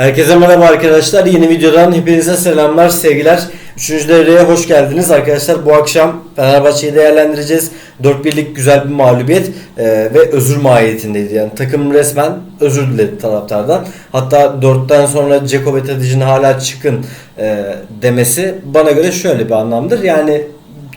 Herkese merhaba arkadaşlar. Yeni videodan hepinize selamlar, sevgiler. Üçüncü devreye hoş geldiniz arkadaşlar. Bu akşam Fenerbahçe'yi değerlendireceğiz. 4-1'lik güzel bir mağlubiyet e, ve özür mahiyetindeydi. Yani takım resmen özür diledi taraftardan. Hatta 4'ten sonra Ceko ve hala çıkın e, demesi bana göre şöyle bir anlamdır. Yani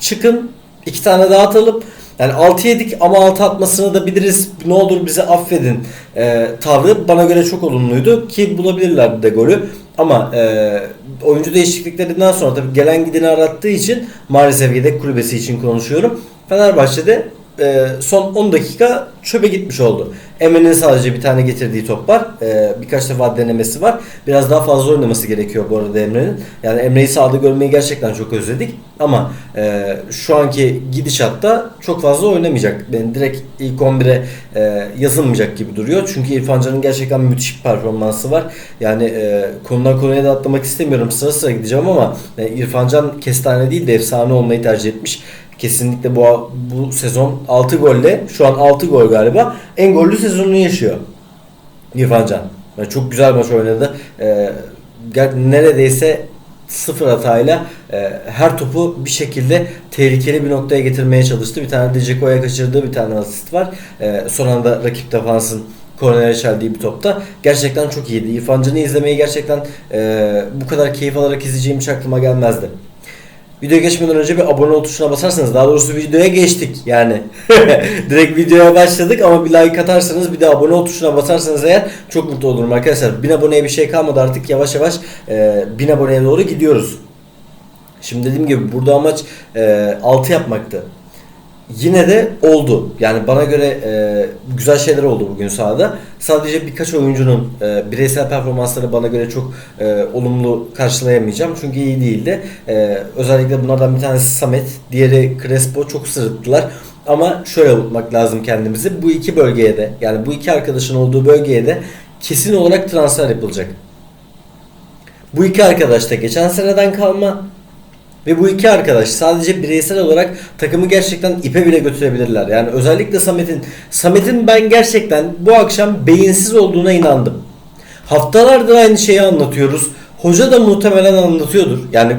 çıkın iki tane daha atalım. Yani 6 yedik ama 6 atmasını da biliriz. Ne olur bize affedin e, tavrı bana göre çok olumluydu ki bulabilirlerdi de golü. Ama e, oyuncu değişikliklerinden sonra tabii gelen gideni arattığı için maalesef yedek kulübesi için konuşuyorum. Fenerbahçe'de e, son 10 dakika çöpe gitmiş oldu. Emre'nin sadece bir tane getirdiği top var. E, birkaç defa denemesi var. Biraz daha fazla oynaması gerekiyor bu arada Emre'nin. Yani Emre'yi sahada görmeyi gerçekten çok özledik. Ama e, şu anki gidişatta çok fazla oynamayacak. Yani direkt ilk 11'e e, yazılmayacak gibi duruyor. Çünkü İrfan Can'ın gerçekten müthiş bir performansı var. Yani e, konudan konuya da atlamak istemiyorum. Sıra sıra gideceğim ama e, İrfan Can kestane değil de efsane olmayı tercih etmiş. Kesinlikle bu bu sezon 6 golle şu an 6 gol galiba en gollü sezonunu yaşıyor İrfan Can. Yani çok güzel maç oynadı. Ee, neredeyse sıfır hatayla e, her topu bir şekilde tehlikeli bir noktaya getirmeye çalıştı. Bir tane de Ceko'ya kaçırdığı bir tane asist var. E, son anda rakip defansın kornere çeldiği bir topta. Gerçekten çok iyiydi. İrfan Can'ı izlemeyi gerçekten e, bu kadar keyif alarak izleyeceğim hiç aklıma gelmezdi. Videoya geçmeden önce bir abone ol tuşuna basarsanız daha doğrusu videoya geçtik yani. Direkt videoya başladık ama bir like atarsanız bir de abone ol tuşuna basarsanız eğer çok mutlu olurum arkadaşlar. 1000 aboneye bir şey kalmadı artık yavaş yavaş e, 1000 aboneye doğru gidiyoruz. Şimdi dediğim gibi burada amaç e, 6 yapmaktı. Yine de oldu. Yani bana göre e, güzel şeyler oldu bugün sahada. Sadece birkaç oyuncunun e, bireysel performansları bana göre çok e, olumlu karşılayamayacağım. Çünkü iyi değildi. E, özellikle bunlardan bir tanesi Samet, diğeri Crespo çok sırıttılar. Ama şöyle unutmak lazım kendimizi. Bu iki bölgeye de yani bu iki arkadaşın olduğu bölgeye de kesin olarak transfer yapılacak. Bu iki arkadaş da geçen seneden kalma ve bu iki arkadaş sadece bireysel olarak takımı gerçekten ipe bile götürebilirler. Yani özellikle Samet'in Samet'in ben gerçekten bu akşam beyinsiz olduğuna inandım. Haftalardır aynı şeyi anlatıyoruz. Hoca da muhtemelen anlatıyordur. Yani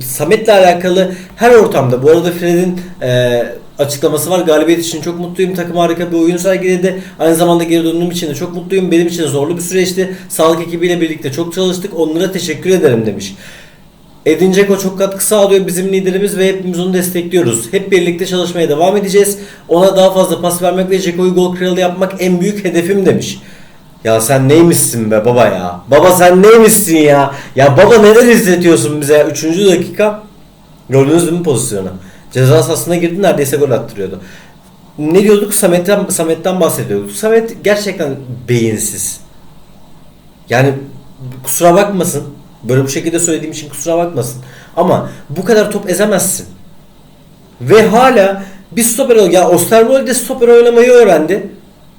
Samet'le alakalı her ortamda bu arada Fred'in e, açıklaması var. Galibiyet için çok mutluyum. Takım harika bir oyun sergiledi. Aynı zamanda geri döndüğüm için de çok mutluyum. Benim için zorlu bir süreçti. Sağlık ekibiyle birlikte çok çalıştık. Onlara teşekkür ederim demiş. Edin Dzeko çok katkı sağlıyor. Bizim liderimiz ve hepimiz onu destekliyoruz. Hep birlikte çalışmaya devam edeceğiz. Ona daha fazla pas vermek ve Dzeko'yu gol kralı yapmak en büyük hedefim demiş. Ya sen neymişsin be baba ya? Baba sen neymişsin ya? Ya baba neler izletiyorsun bize? Üçüncü dakika. Gördünüz mü pozisyonu? Ceza sahasına girdi neredeyse gol attırıyordu. Ne diyorduk? Samet'ten, Samet'ten bahsediyorduk. Samet gerçekten beyinsiz. Yani kusura bakmasın. Böyle bu şekilde söylediğim için kusura bakmasın. Ama bu kadar top ezemezsin. Ve hala bir stoper. Ya Osterwolde stoper oynamayı öğrendi.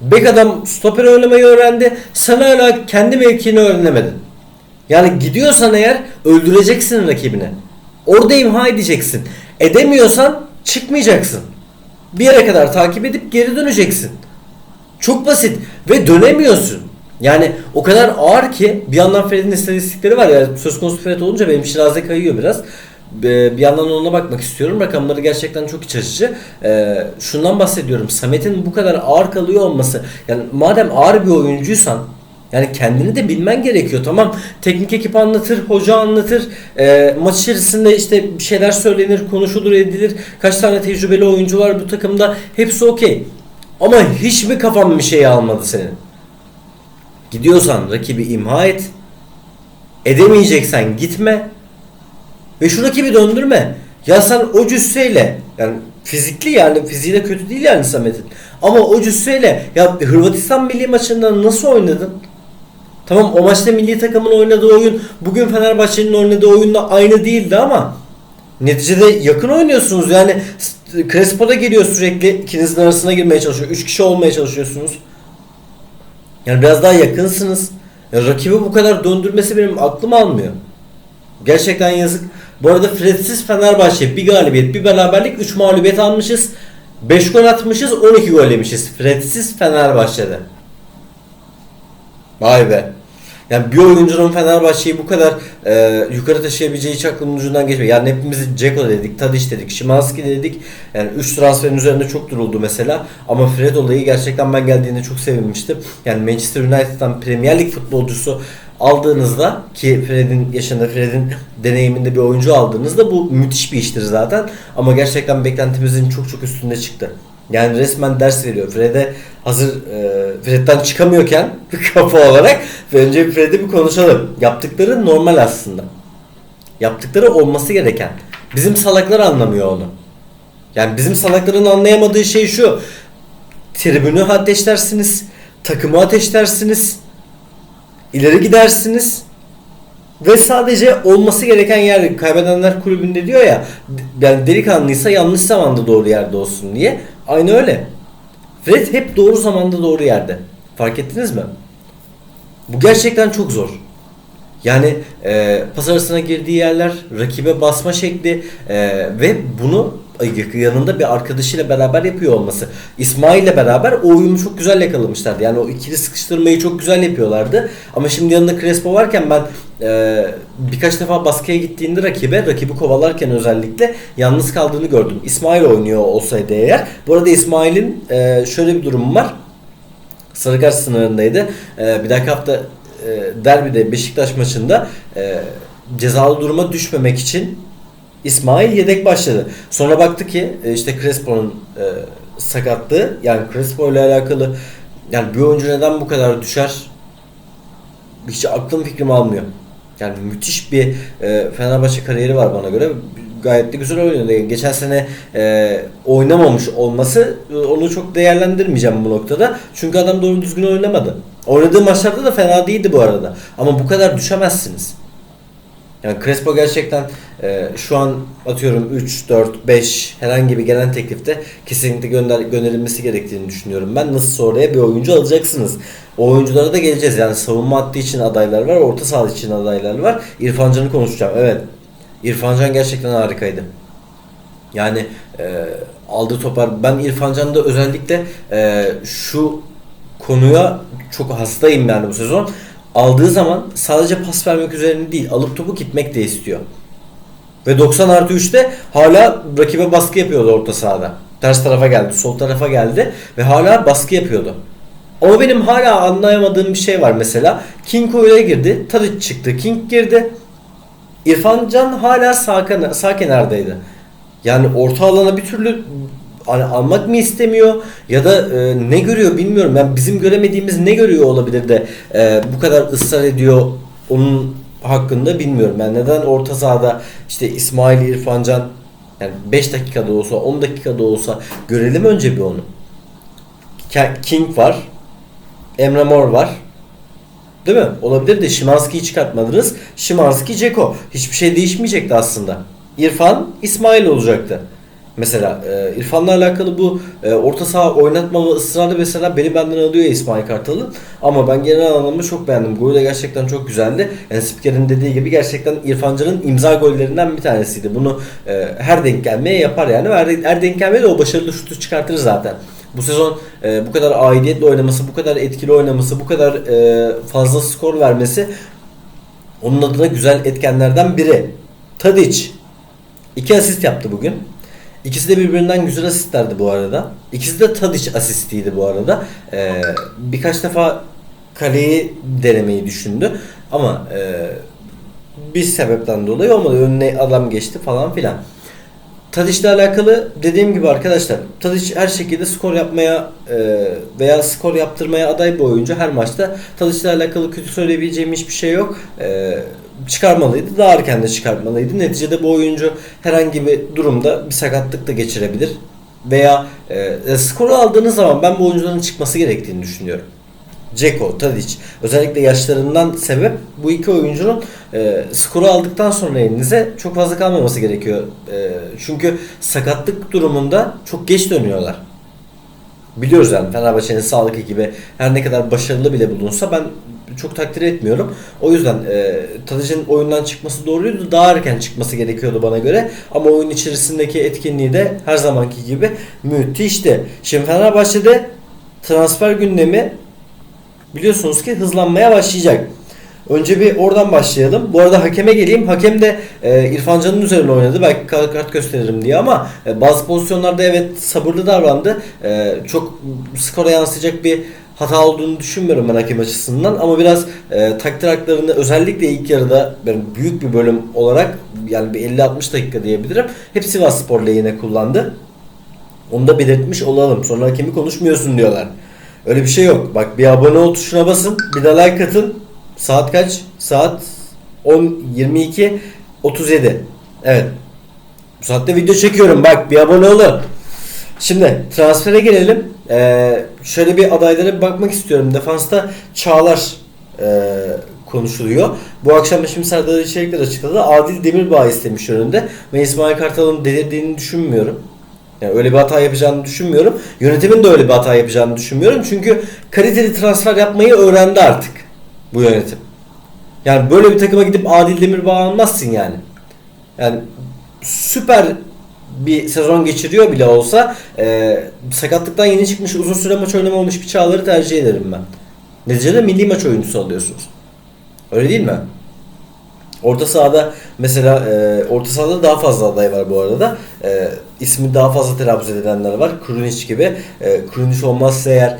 Bek adam stoper oynamayı öğrendi. Sen hala kendi mevkini öğrenemedin. Yani gidiyorsan eğer öldüreceksin rakibini. Orada imha edeceksin. Edemiyorsan çıkmayacaksın. Bir yere kadar takip edip geri döneceksin. Çok basit ve dönemiyorsun. Yani o kadar ağır ki bir yandan Fred'in istatistikleri var ya söz konusu Fred olunca benim şiraze kayıyor biraz. Bir yandan ona bakmak istiyorum. Rakamları gerçekten çok iç açıcı. Ee, şundan bahsediyorum. Samet'in bu kadar ağır kalıyor olması. Yani madem ağır bir oyuncuysan yani kendini de bilmen gerekiyor. Tamam teknik ekip anlatır, hoca anlatır. Ee, maç içerisinde işte bir şeyler söylenir, konuşulur, edilir. Kaç tane tecrübeli oyuncu var bu takımda. Hepsi okey. Ama hiç mi kafan bir şey almadı senin? Gidiyorsan rakibi imha et. Edemeyeceksen gitme. Ve şu rakibi döndürme. Ya sen o cüsseyle yani fizikli yani fiziği de kötü değil yani Samet'in. Ama o cüsseyle ya Hırvatistan milli maçında nasıl oynadın? Tamam o maçta milli takımın oynadığı oyun bugün Fenerbahçe'nin oynadığı oyunla aynı değildi ama neticede yakın oynuyorsunuz. Yani Crespo da geliyor sürekli ikinizin arasına girmeye çalışıyor. Üç kişi olmaya çalışıyorsunuz. Yani biraz daha yakınsınız. Ya rakibi bu kadar döndürmesi benim aklım almıyor. Gerçekten yazık. Bu arada Fredsiz Fenerbahçe bir galibiyet, bir beraberlik, 3 mağlubiyet almışız. 5 gol atmışız, 12 gol yemişiz. Fredsiz Fenerbahçe'de. Vay be. Yani bir oyuncunun Fenerbahçe'yi bu kadar e, yukarı taşıyabileceği hiç aklımın ucundan geçmiyor. Yani hepimiz Ceko dedik, Tadic dedik, Şimanski dedik. Yani 3 transferin üzerinde çok duruldu mesela. Ama Fred olayı gerçekten ben geldiğinde çok sevinmiştim. Yani Manchester United'dan Premier Lig futbolcusu aldığınızda ki Fred'in yaşında Fred'in deneyiminde bir oyuncu aldığınızda bu müthiş bir iştir zaten. Ama gerçekten beklentimizin çok çok üstünde çıktı. Yani resmen ders veriyor. Fred'e hazır e, Fred'den çıkamıyorken kafa olarak önce bir bir konuşalım. Yaptıkları normal aslında. Yaptıkları olması gereken. Bizim salaklar anlamıyor onu. Yani bizim salakların anlayamadığı şey şu. Tribünü ateşlersiniz. Takımı ateşlersiniz. ileri gidersiniz. Ve sadece olması gereken yer kaybedenler kulübünde diyor ya yani delikanlıysa yanlış zamanda doğru yerde olsun diye. Aynı öyle. Fred hep doğru zamanda doğru yerde. Fark ettiniz mi? Bu gerçekten çok zor. Yani e, pas arasına girdiği yerler, rakibe basma şekli e, ve bunu yanında bir arkadaşıyla beraber yapıyor olması. İsmail ile beraber o uyumu çok güzel yakalamışlardı. Yani o ikili sıkıştırmayı çok güzel yapıyorlardı. Ama şimdi yanında Crespo varken ben e, birkaç defa baskıya gittiğinde rakibe, rakibi kovalarken özellikle yalnız kaldığını gördüm. İsmail oynuyor olsaydı eğer. Bu arada İsmail'in e, şöyle bir durumu var. Sarıkaş sınırındaydı. E, bir dahaki hafta e, derbide Beşiktaş maçında e, cezalı duruma düşmemek için İsmail yedek başladı. Sonra baktı ki e, işte Crespo'nun e, sakatlığı yani Crespo ile alakalı yani bir oyuncu neden bu kadar düşer hiç aklım fikrim almıyor. Yani müthiş bir e, Fenerbahçe kariyeri var bana göre. Gayet de güzel oynadı. Geçen sene e, oynamamış olması e, onu çok değerlendirmeyeceğim bu noktada. Çünkü adam doğru düzgün oynamadı. Oynadığı maçlarda da fena değildi bu arada. Ama bu kadar düşemezsiniz. Yani Crespo gerçekten e, şu an atıyorum 3, 4, 5 herhangi bir gelen teklifte kesinlikle gönder gönderilmesi gerektiğini düşünüyorum. Ben nasıl oraya bir oyuncu alacaksınız. O oyunculara da geleceğiz. Yani savunma hattı için adaylar var, orta saha için adaylar var. İrfan Can'ı konuşacağım. Evet. İrfan Can gerçekten harikaydı. Yani e, aldığı toplar ben İrfan Can'da özellikle e, şu konuya çok hastayım yani bu sezon aldığı zaman sadece pas vermek üzerine değil alıp topu gitmek de istiyor. Ve 90 artı 3'te hala rakibe baskı yapıyordu orta sahada. Ters tarafa geldi, sol tarafa geldi ve hala baskı yapıyordu. Ama benim hala anlayamadığım bir şey var mesela. King oyuna girdi, Tadic çıktı, King girdi. İrfan Can hala sağ, sağ kenardaydı. Yani orta alana bir türlü almak mı istemiyor ya da e, ne görüyor bilmiyorum. Yani bizim göremediğimiz ne görüyor olabilir de e, bu kadar ısrar ediyor onun hakkında bilmiyorum. Yani neden orta sahada işte İsmail İrfancan yani 5 dakikada olsa 10 dakikada olsa görelim önce bir onu. King var. Emre Mor var. Değil mi? Olabilir de Şimanski'yi çıkartmadınız. Şimanski, Ceko. Hiçbir şey değişmeyecekti aslında. İrfan, İsmail olacaktı. Mesela e, İrfan'la alakalı bu e, orta saha oynatmama ısrarı mesela beni benden alıyor İsmail Kartal'ın. Ama ben genel anlamda çok beğendim. Golü de gerçekten çok güzeldi. Yani Spiker'in dediği gibi gerçekten İrfancan'ın imza gollerinden bir tanesiydi. Bunu e, her denk gelmeye yapar yani. Her, her denk gelmeye de o başarılı şutu çıkartır zaten. Bu sezon e, bu kadar aidiyetle oynaması, bu kadar etkili oynaması, bu kadar e, fazla skor vermesi onun adına güzel etkenlerden biri. Tadic iki asist yaptı bugün. İkisi de birbirinden güzel asistlerdi bu arada. İkisi de Tadic asistiydi bu arada. Ee, birkaç defa kaleyi denemeyi düşündü. Ama e, bir sebepten dolayı olmadı. Önüne adam geçti falan filan. Tadic ile alakalı dediğim gibi arkadaşlar Tadic her şekilde skor yapmaya e, veya skor yaptırmaya aday bir oyuncu her maçta. Tadic ile alakalı kötü söyleyebileceğim hiçbir şey yok. E, çıkarmalıydı. Daha erken de çıkartmalıydı. Neticede bu oyuncu herhangi bir durumda bir sakatlık da geçirebilir. Veya e, skoru aldığınız zaman ben bu oyuncuların çıkması gerektiğini düşünüyorum. Ceko, Tadic özellikle yaşlarından sebep bu iki oyuncunun e, skoru aldıktan sonra elinize çok fazla kalmaması gerekiyor. E, çünkü sakatlık durumunda çok geç dönüyorlar. Biliyoruz yani Fenerbahçe'nin sağlık ekibi her ne kadar başarılı bile bulunsa ben çok takdir etmiyorum. O yüzden e, Tadic'in oyundan çıkması doğruydu. Daha erken çıkması gerekiyordu bana göre. Ama oyun içerisindeki etkinliği de her zamanki gibi müthişti. Şimdi Fenerbahçe'de transfer gündemi biliyorsunuz ki hızlanmaya başlayacak. Önce bir oradan başlayalım. Bu arada hakeme geleyim. Hakem de e, İrfan Can'ın üzerine oynadı. Belki kart, gösteririm diye ama e, bazı pozisyonlarda evet sabırlı davrandı. E, çok skora yansıyacak bir hata olduğunu düşünmüyorum ben hakem açısından ama biraz e, takdir haklarını özellikle ilk yarıda ben büyük bir bölüm olarak yani bir 50-60 dakika diyebilirim. Hep Sivas Spor lehine kullandı. Onu da belirtmiş olalım. Sonra hakemi konuşmuyorsun diyorlar. Öyle bir şey yok. Bak bir abone ol tuşuna basın. Bir de like atın. Saat kaç? Saat 10 22 37. Evet. Bu saatte video çekiyorum. Bak bir abone olun. Şimdi transfere gelelim. Ee, şöyle bir adaylara bir bakmak istiyorum. Defansta Çağlar e, konuşuluyor. Bu akşam da şimdi Serdar İçerikler açıkladı. Adil Demirbağ istemiş yönünde. Ben İsmail Kartal'ın delirdiğini düşünmüyorum. Yani öyle bir hata yapacağını düşünmüyorum. Yönetimin de öyle bir hata yapacağını düşünmüyorum. Çünkü kaliteli transfer yapmayı öğrendi artık bu yönetim. Yani böyle bir takıma gidip Adil Demirbağ almazsın yani. Yani süper bir sezon geçiriyor bile olsa e, sakatlıktan yeni çıkmış uzun süre maç oynamamış bir Çağlar'ı tercih ederim ben. Neticede milli maç oyuncusu alıyorsunuz. Öyle değil mi? Orta sahada mesela e, orta sahada daha fazla aday var bu arada. E, ismi daha fazla telaffuz edilenler var. Krunic gibi. E, Krunic olmazsa eğer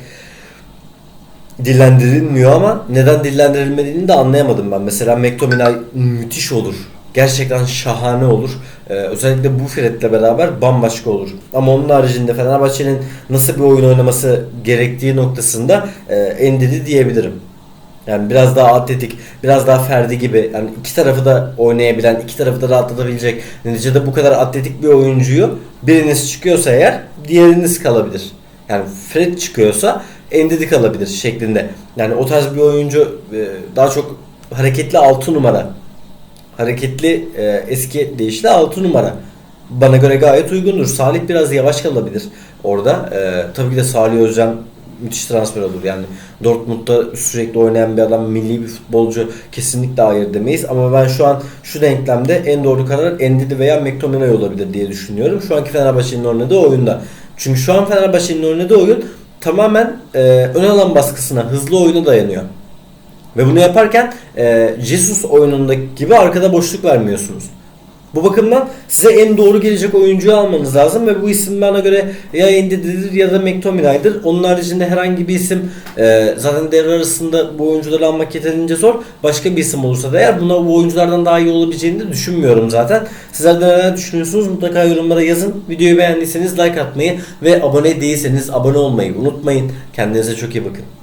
dillendirilmiyor ama neden dillendirilmediğini de anlayamadım ben. Mesela McTominay müthiş olur. Gerçekten şahane olur. Ee, özellikle bu Fred'le beraber bambaşka olur. Ama onun haricinde Fenerbahçe'nin nasıl bir oyun oynaması gerektiği noktasında e, Endidi diyebilirim. Yani biraz daha atletik, biraz daha Ferdi gibi yani iki tarafı da oynayabilen, iki tarafı da rahatlatabilecek. Neticede bu kadar atletik bir oyuncuyu biriniz çıkıyorsa eğer diğeriniz kalabilir. Yani Fred çıkıyorsa Endidi kalabilir şeklinde. Yani o tarz bir oyuncu e, daha çok hareketli 6 numara. Hareketli e, eski deyişle 6 numara. Bana göre gayet uygundur. Salih biraz yavaş kalabilir orada. E, tabii ki de Salih Özcan müthiş transfer olur. Yani Dortmund'da sürekli oynayan bir adam, milli bir futbolcu kesinlikle hayır demeyiz. Ama ben şu an şu denklemde en doğru karar Endidi veya McTominay olabilir diye düşünüyorum. Şu anki Fenerbahçe'nin oynadığı oyunda. Çünkü şu an Fenerbahçe'nin oynadığı oyun tamamen e, ön alan baskısına, hızlı oyuna dayanıyor. Ve bunu yaparken e, Jesus oyunundaki gibi arkada boşluk vermiyorsunuz. Bu bakımdan size en doğru gelecek oyuncuyu almanız lazım ve bu isim bana göre ya Endidi'dir ya da McTominay'dır. Onun haricinde herhangi bir isim e, zaten devre arasında bu oyuncuları almak yeterince zor. Başka bir isim olursa da eğer buna bu oyunculardan daha iyi olabileceğini de düşünmüyorum zaten. Sizler de neler düşünüyorsunuz mutlaka yorumlara yazın. Videoyu beğendiyseniz like atmayı ve abone değilseniz abone olmayı unutmayın. Kendinize çok iyi bakın.